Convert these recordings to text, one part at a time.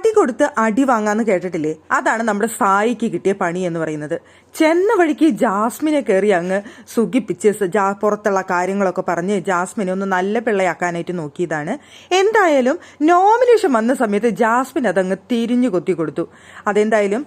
വടി കൊടുത്ത് അടി വാങ്ങാന്ന് കേട്ടിട്ടില്ലേ? അതാണ് നമ്മുടെ സായിക്ക് കിട്ടിയ പണി എന്ന് പറയുന്നത്. ചെന്ന വഴിക്ക് ജാസ്മിനെ കയറി അങ്ങ് സുഖിപ്പിച്ച് പുറത്തുള്ള കാര്യങ്ങളൊക്കെ പറഞ്ഞ് ജാസ്മിനെ ഒന്ന് നല്ല പിള്ളയാക്കാനായിട്ട് നോക്കിയതാണ്. എന്തായാലും നോമിനേഷൻ വന്ന സമയത്ത് ജാസ്മിൻ അതങ്ങ് തിരിഞ്ഞു കൊത്തി കൊടുത്തു. അതെന്തായാലും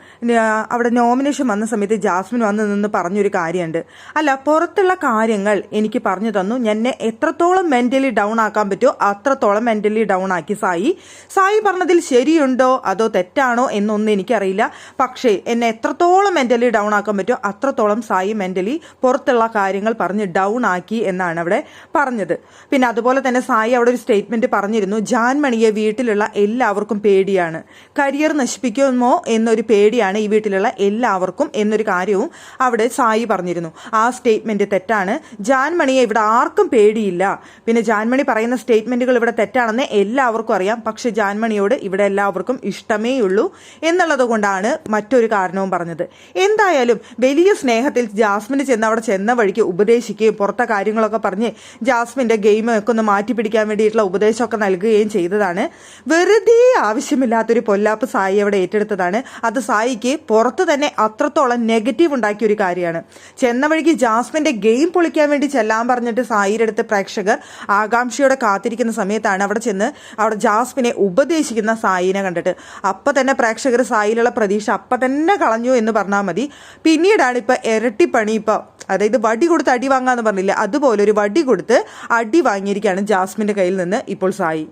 അവിടെ നോമിനേഷൻ വന്ന സമയത്ത് ജാസ്മിൻ വന്ന് നിന്ന് പറഞ്ഞൊരു കാര്യമുണ്ട് അല്ല പുറത്തുള്ള കാര്യങ്ങൾ എനിക്ക് പറഞ്ഞു തന്നു. എന്നെ എത്രത്തോളം മെന്റലി ഡൗൺ ആക്കാൻ പറ്റുമോ അത്രത്തോളം മെന്റലി ഡൗൺ ആക്കി സായി. സായി പറഞ്ഞതിൽ ശരിയുണ്ടോ അതോ തെറ്റാണോ എന്നൊന്നും എനിക്കറിയില്ല. പക്ഷേ എന്നെ എത്രത്തോളം മെന്റലി ഡൗൺ ആക്കാൻ പറ്റുമോ അത്രത്തോളം സായി മെന്റലി പുറത്തുള്ള കാര്യങ്ങൾ പറഞ്ഞ് ഡൗൺ ആക്കി എന്നാണ് അവിടെ പറഞ്ഞത്. പിന്നെ അതുപോലെ തന്നെ സായി അവിടെ ഒരു സ്റ്റേറ്റ്മെന്റ് പറഞ്ഞിരുന്നു ജാൻമണിയെ വീട്ടിലുള്ള എല്ലാവർക്കും പേടിയാണ്. കരിയർ നശിപ്പിക്കുമോ എന്നൊരു പേടിയാണ് ഈ വീട്ടിലുള്ള എല്ലാവർക്കും എന്നൊരു കാര്യവും അവിടെ സായി പറഞ്ഞിരുന്നു. ആ സ്റ്റേറ്റ്മെന്റ് തെറ്റാണ്. ജാൻമണിയെ ഇവിടെ ആർക്കും പേടിയില്ല. പിന്നെ ജാൻമണി പറയുന്ന സ്റ്റേറ്റ്മെന്റുകൾ ഇവിടെ തെറ്റാണെന്ന് എല്ലാവർക്കും അറിയാം. പക്ഷെ ജാൻമണിയോട് ഇവിടെ എല്ലാവർക്കും ഇഷ്ടമേ ഉള്ളൂ എന്നുള്ളത് കൊണ്ടാണ് മറ്റൊരു കാരണവും പറഞ്ഞത്. എന്തായാലും വലിയ സ്നേഹത്തിൽ ജാസ്മിന് ചെന്ന് അവിടെ ചെന്ന വഴിക്ക് ഉപദേശിക്കുകയും പുറത്തെ കാര്യങ്ങളൊക്കെ പറഞ്ഞ് ജാസ്മിന്റെ ഗെയിം ഒക്കെ ഒന്ന് മാറ്റി പിടിക്കാൻ വേണ്ടിയിട്ടുള്ള ഉപദേശമൊക്കെ നൽകുകയും ചെയ്തതാണ്. വെറുതെ ആവശ്യമില്ലാത്തൊരു പൊല്ലാപ്പ് സായി അവിടെ ഏറ്റെടുത്തതാണ്. അത് സായിക്ക് പുറത്ത് തന്നെ അത്രത്തോളം നെഗറ്റീവ് ഉണ്ടാക്കിയ ഒരു കാര്യമാണ്. ചെന്ന വഴിക്ക് ജാസ്മിന്റെ ഗെയിം പൊളിക്കാൻ വേണ്ടി ചെല്ലാൻ പറഞ്ഞിട്ട് സായിയുടെ അടുത്ത് പ്രേക്ഷകർ ആകാംക്ഷയോടെ കാത്തിരിക്കുന്ന സമയത്താണ് അവിടെ ചെന്ന് അവിടെ ജാസ്മിനെ ഉപദേശിക്കുന്ന സായിനെ കണ്ടിട്ട് അപ്പം തന്നെ പ്രേക്ഷകർ സായിലുള്ള പ്രതീക്ഷ അപ്പം തന്നെ കളഞ്ഞു എന്ന് പറഞ്ഞാൽ മതി. പിന്നീടാണ് ഇപ്പം ഇരട്ടിപ്പണി ഇപ്പം അതായത് വടി കൊടുത്ത് അടി വാങ്ങാന്ന് പറഞ്ഞില്ല അതുപോലെ ഒരു വടി കൊടുത്ത് അടി വാങ്ങിയിരിക്കുകയാണ് ജാസ്മിന്റെ കയ്യിൽ നിന്ന് ഇപ്പോൾ സായി.